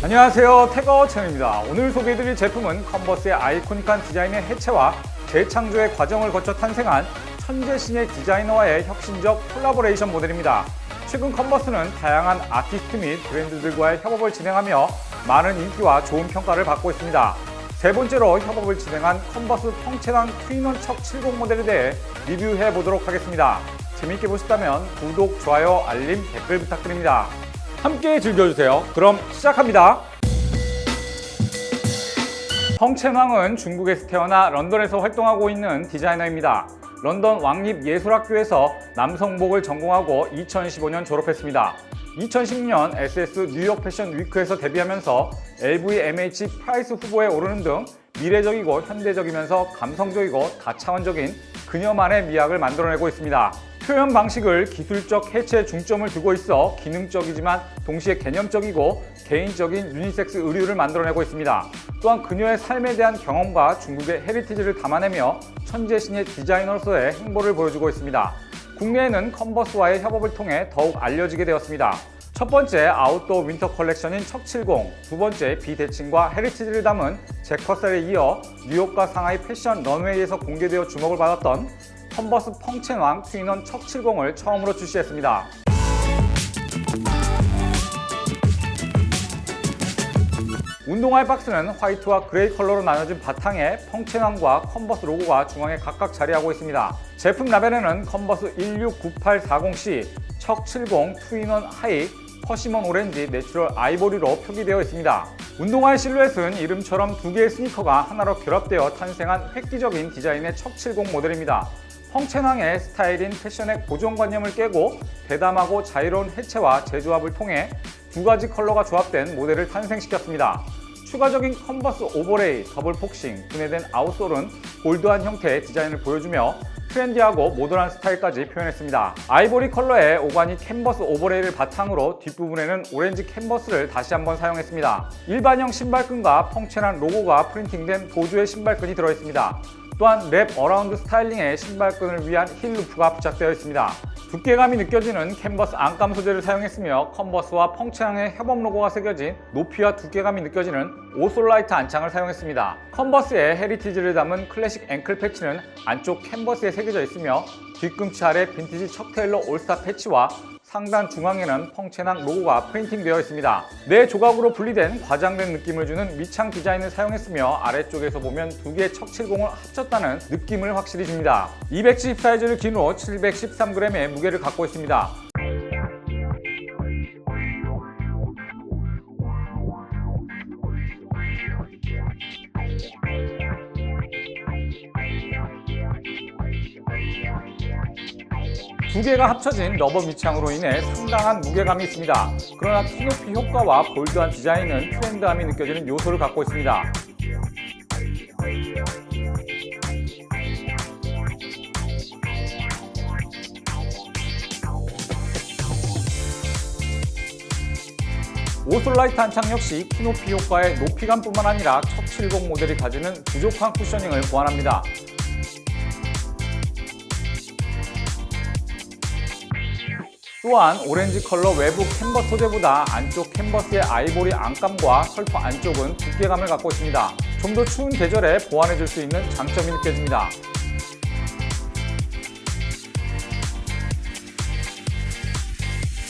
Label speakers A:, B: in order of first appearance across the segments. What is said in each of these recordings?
A: 안녕하세요. 태거 채널입니다. 오늘 소개해드릴 제품은 컨버스의 아이코닉한 디자인의 해체와 재창조의 과정을 거쳐 탄생한 천재신의 디자이너와의 혁신적 콜라보레이션 모델입니다. 최근 컨버스는 다양한 아티스트 및 브랜드들과의 협업을 진행하며 많은 인기와 좋은 평가를 받고 있습니다. 세 번째로 협업을 진행한 컨버스 펑체랑 트윈원 척 70 모델에 대해 리뷰해 보도록 하겠습니다. 재밌게 보셨다면 구독, 좋아요, 알림, 댓글 부탁드립니다 함께 즐겨주세요. 그럼 시작합니다. 펑첸왕은 중국에서 태어나 런던에서 활동하고 있는 디자이너입니다. 런던 왕립예술학교에서 남성복을 전공하고 2015년 졸업했습니다. 2016년 SS 뉴욕 패션 위크에서 데뷔하면서 LVMH 프라이스 후보에 오르는 등 미래적이고 현대적이면서 감성적이고 다차원적인 그녀만의 미학을 만들어내고 있습니다. 표현 방식을 기술적 해체에 중점을 두고 있어 기능적이지만 동시에 개념적이고 개인적인 유니섹스 의류를 만들어내고 있습니다. 또한 그녀의 삶에 대한 경험과 중국의 헤리티지를 담아내며 천재신의 디자이너로서의 행보를 보여주고 있습니다. 국내에는 컨버스와의 협업을 통해 더욱 알려지게 되었습니다. 첫 번째 아웃도어 윈터 컬렉션인 척70, 두 번째 비대칭과 헤리티지를 담은 제커셀에 이어 뉴욕과 상하이 패션 런웨이에서 공개되어 주목을 받았던 컨버스 펑첸왕 트윈원 척70을 처음으로 출시했습니다. 운동화의 박스는 화이트와 그레이 컬러로 나눠진 바탕에 펑첸왕과 컨버스 로고가 중앙에 각각 자리하고 있습니다. 제품 라벨에는 컨버스 169840C, 척70 투인원 하이, 퍼시먼 오렌지, 내추럴 아이보리로 표기되어 있습니다. 운동화의 실루엣은 이름처럼 두 개의 스니커가 하나로 결합되어 탄생한 획기적인 디자인의 척70 모델입니다. 펑첸왕의 스타일인 패션의 고정관념을 깨고 대담하고 자유로운 해체와 재조합을 통해 두 가지 컬러가 조합된 모델을 탄생시켰습니다. 추가적인 컨버스 오버레이, 더블 폭싱, 분해된 아웃솔은 볼드한 형태의 디자인을 보여주며 트렌디하고 모던한 스타일까지 표현했습니다. 아이보리 컬러의 오가니 캔버스 오버레이를 바탕으로 뒷부분에는 오렌지 캔버스를 다시 한번 사용했습니다. 일반형 신발끈과 펑첸한 로고가 프린팅된 보조의 신발끈이 들어있습니다. 또한 랩 어라운드 스타일링에 신발끈을 위한 힐 루프가 부착되어 있습니다. 두께감이 느껴지는 캔버스 안감 소재를 사용했으며 컨버스와 펑체향의 협업 로고가 새겨진 높이와 두께감이 느껴지는 오솔라이트 안창을 사용했습니다. 컨버스의 헤리티지를 담은 클래식 앵클 패치는 안쪽 캔버스에 새겨져 있으며 뒤꿈치 아래 빈티지 척테일러 올스타 패치와 상단 중앙에는 펑체낭 로고가 프린팅되어 있습니다. 네 조각으로 분리된 과장된 느낌을 주는 밑창 디자인을 사용했으며 아래쪽에서 보면 두 개의 척70을 합쳤다는 느낌을 확실히 줍니다. 270 사이즈를 기준으로 713g의 무게를 갖고 있습니다. 두 개가 합쳐진 러버 밑창으로 인해 상당한 무게감이 있습니다. 그러나 키높이 효과와 볼드한 디자인은 트렌드함이 느껴지는 요소를 갖고 있습니다. 오솔라이트 한창 역시 키높이 효과의 높이감뿐만 아니라 척70 모델이 가지는 부족한 쿠셔닝을 보완합니다. 또한 오렌지 컬러 외부 캔버스 소재보다 안쪽 캔버스의 아이보리 안감과 설프 안쪽은 두께감을 갖고 있습니다. 좀 더 추운 계절에 보완해 줄 수 있는 장점이 느껴집니다.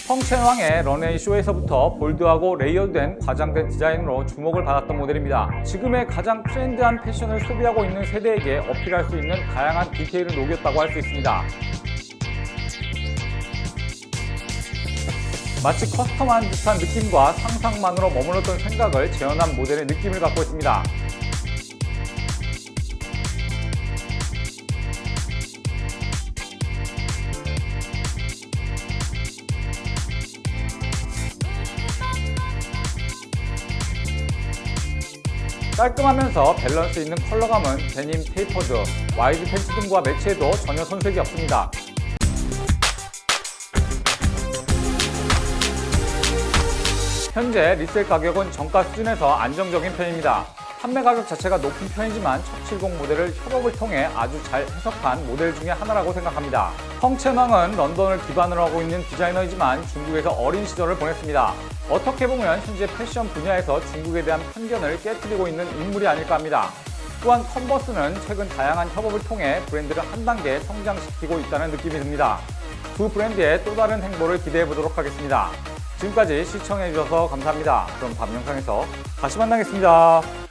A: 펑첸왕의 런웨이 쇼에서부터 볼드하고 레이어드된 과장된 디자인으로 주목을 받았던 모델입니다. 지금의 가장 트렌드한 패션을 소비하고 있는 세대에게 어필할 수 있는 다양한 디테일을 녹였다고 할 수 있습니다. 마치 커스텀한 듯한 느낌과 상상만으로 머물렀던 생각을 재현한 모델의 느낌을 갖고 있습니다. 깔끔하면서 밸런스 있는 컬러감은 데님, 테이퍼드, 와이드 팬츠 등과 매치해도 전혀 손색이 없습니다. 현재 리셀 가격은 정가 수준에서 안정적인 편입니다. 판매 가격 자체가 높은 편이지만 770 모델을 협업을 통해 아주 잘 해석한 모델 중에 하나라고 생각합니다. 펑첸왕은 런던을 기반으로 하고 있는 디자이너이지만 중국에서 어린 시절을 보냈습니다. 어떻게 보면 현재 패션 분야에서 중국에 대한 편견을 깨뜨리고 있는 인물이 아닐까 합니다. 또한 컨버스는 최근 다양한 협업을 통해 브랜드를 한 단계 성장시키고 있다는 느낌이 듭니다. 두 브랜드의 또 다른 행보를 기대해 보도록 하겠습니다. 지금까지 시청해 주셔서 감사합니다. 그럼 다음 영상에서 다시 만나겠습니다.